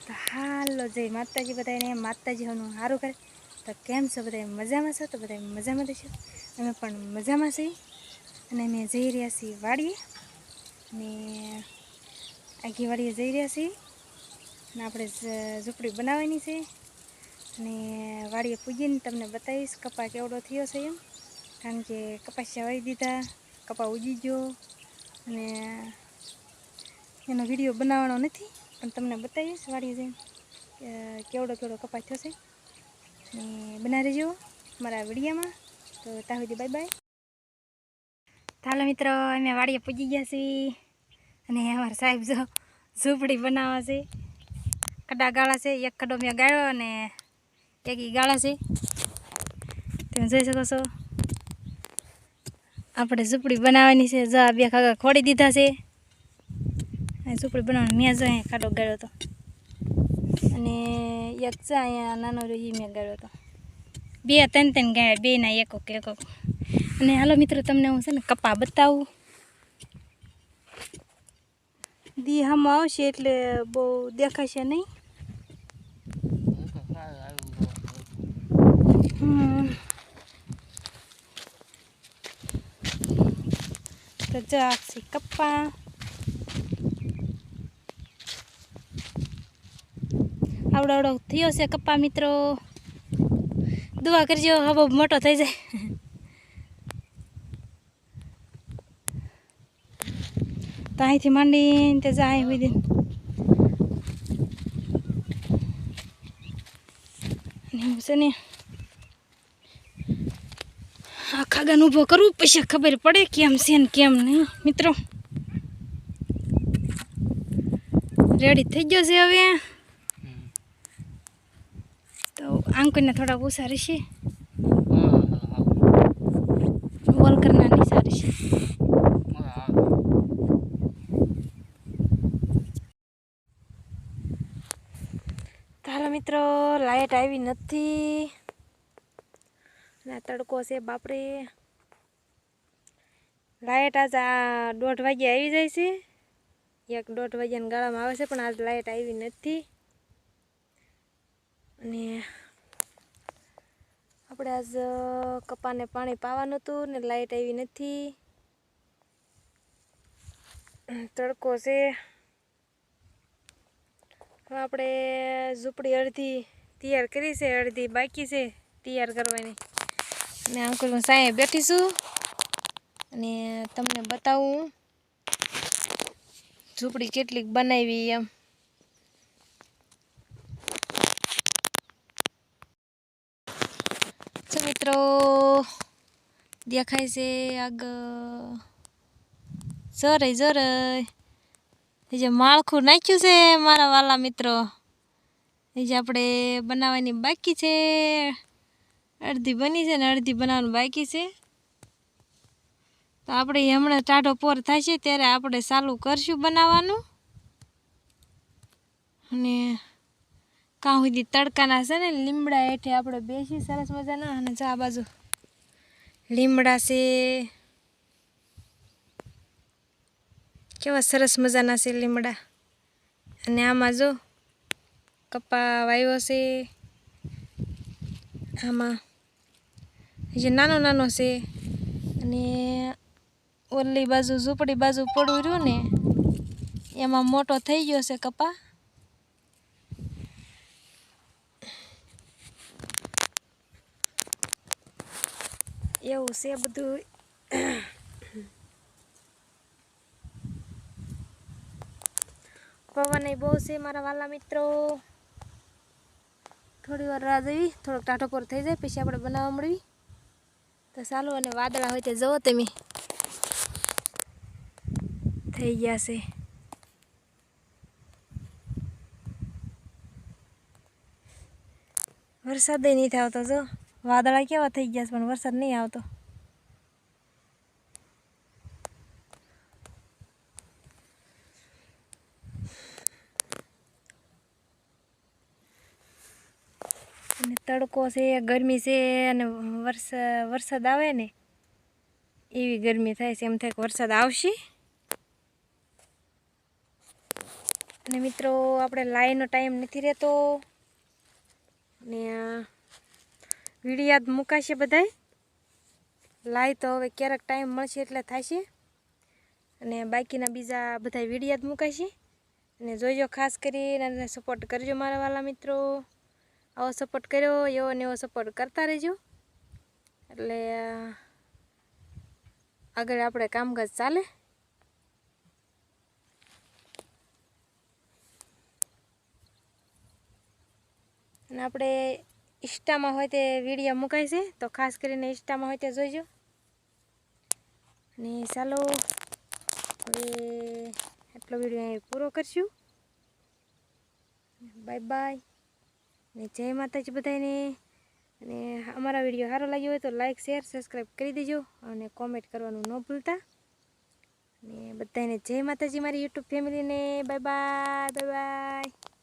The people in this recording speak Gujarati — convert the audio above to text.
તો હાલો, જય માતાજી બધાને માતાજીનું સારું કરે. તો કેમ છો બધા મજામાં છો? તો બધા મજામાં દેશો અમે પણ મજામાં છીએ. અને અમે જઈ રહ્યા છીએ વાડીએ. ને આગી વાડીએ જઈ રહ્યા છીએ. અને આપણે ઝૂંપડી બનાવવાની છે. અને વાડીએ પૂજીને તમને બતાવીશ કપા કેવડો થયો છે એમ. કારણ કે કપાસિયા વાવી દીધા કપા ઉજી ગયો. અને એનો વીડિયો બનાવવાનો નથી. પણ તમને બતાવીશ વાળી જઈને કેવડો કેવડો કપાસ થશે. ને બના રહેજો મારા વિડીયામાં. તો ત્યાં સુધી બાય બાય ચાલો મિત્રો, અમે વાડીએ પૂજી ગયા છીએ. અને અમારા સાહેબ જો ઝૂંપડી બનાવવા છે. કડા ગાળા છે, એક કડો મેં ગાળ્યો અને એક ગાળા છે. તમે જોઈ શકો છો. આપણે ઝૂંપડી બનાવવાની છે. જો આ બે ખાગા ખોડી દીધા છે. અહીં ઝૂંપડી બનાવવાની. મેં જો અહીંયા ખાડો ગાળ્યો હતો. અને એક છે અહીંયા નાનો રહ્યો મેં ગાળ્યો હતો. બે ત્રણ ત્રણ ગાળ્યા બે ના એક એક અને હાલો મિત્રો, તમને હું છે ને કપા બતાવું. દી હામાં આવશે એટલે બહુ દેખાશે નહીં. તો જો આ છે કપ્પા આવડો આવડો થયો છે, કપ્પા મિત્રો. દુઆ કરજો હવે મોટો થઈ જાય. તો અહીંથી માંડીને તે જાય સુધી છે ને આ કરવું પછી ખબર પડે કેમ છે કેમ નહીં. મિત્રો રેડી થઈ ગયો છે હવે. તો આંકોને થોડા ઓછા રહેશે. વોલકરના રહેશે તો હાલો મિત્રો લાઇટ આવી નથી. આ તડકો છે બાપરે. લાઇટ આજ આ દોઢ વાગે આવી જાય છે. એક દોઢ વાગ્યાના ગાળામાં આવે છે પણ આજ લાઇટ આવી નથી. અને આપણે આજ કપાને પાણી પાવાનું હતું ને લાઇટ આવી નથી. તડકો છે. હવે આપણે ઝૂંપડી અડધી તૈયાર કરી છે, અડધી બાકી છે તૈયાર કરવાની. અને અંકલ હું સાંયે બેઠીશું અને તમને બતાવું ઝૂંપડી કેટલીક બનાવી એમ. તો મિત્રો, દેખાય છે આગળ જરાય જરાય જે માળખું નાખ્યું છે મારા વાલા મિત્રો. એ જે આપણે બનાવવાની બાકી છે. અડધી બની છે ને અડધી બનાવવાનું બાકી છે. તો આપણે હમણાં ટાઢો પોર થશે ત્યારે આપણે ચાલુ કરશું બનાવવાનું. અને કાં સુધી તડકાના છે ને, લીમડા હેઠે આપણે બેસી સરસ મજાના અને આ બાજુ. લીમડા છે. કેવા સરસ મજાના છે લીમડા. અને આમાં જો કપા વાવ્યો છે. આમાં જે નાનો નાનો છે. અને ઓલી બાજુ ઝૂંપડી બાજુ પડવું રહ્યું ને, એમાં મોટો થઈ ગયો છે કપા. એવું છે બધું પવન બહુ છે મારા વાલા મિત્રો. થોડી વાર રાહ જોઈ, થોડોક ટાઢો પર થઈ જાય, પછી આપણે બનાવવા મળવી. તો ચાલો અને વાદળા હોય તે જુઓ તમે. થઈ ગયા છે. વરસાદ નહીં થતો જો. વાદળા કેવા થઈ ગયા છે, પણ વરસાદ નહીં આવતો. અને તડકો છે, ગરમી છે, અને વરસાદ વરસાદ આવે ને, એવી ગરમી થાય છે, એમ થાય કે વરસાદ આવશે. અને મિત્રો, આપણે લાઈનનો ટાઈમ નથી રહેતો. ને વિડીયાદ મુકાશે બધાય? લાય તો હવે ક્યારેક ટાઈમ મળશે એટલે થશે. અને બાકીના બીજા બધા વિડીયાદ મુકાશે. અને જોઈજો ખાસ કરીને સપોર્ટ કરજો મારા વાલા મિત્રો. આવો સપોર્ટ કર્યો, એવો ને એવો સપોર્ટ કરતા રહેજો. એટલે આગળ આપણે કામકાજ ચાલે. અને આપણે ઇન્સ્ટામાં હોય તે વીડિયો મુકાય છે. તો ખાસ કરીને ઇન્સ્ટામાં હોય તે જોઈજો. અને ચાલો, હવે આટલો વીડિયો અહીં પૂરો કરશું. Bye bye. ને જય માતાજી બધાને અને અમારા વીડિયો સારો લાગ્યો હોય તો લાઇક શેર સબસ્ક્રાઈબ કરી દેજો અને કોમેન્ટ કરવાનું ન ભૂલતા. અને બધાને જય માતાજી, મારી યુટ્યુબ ફેમિલીને. Bye bye bye bye.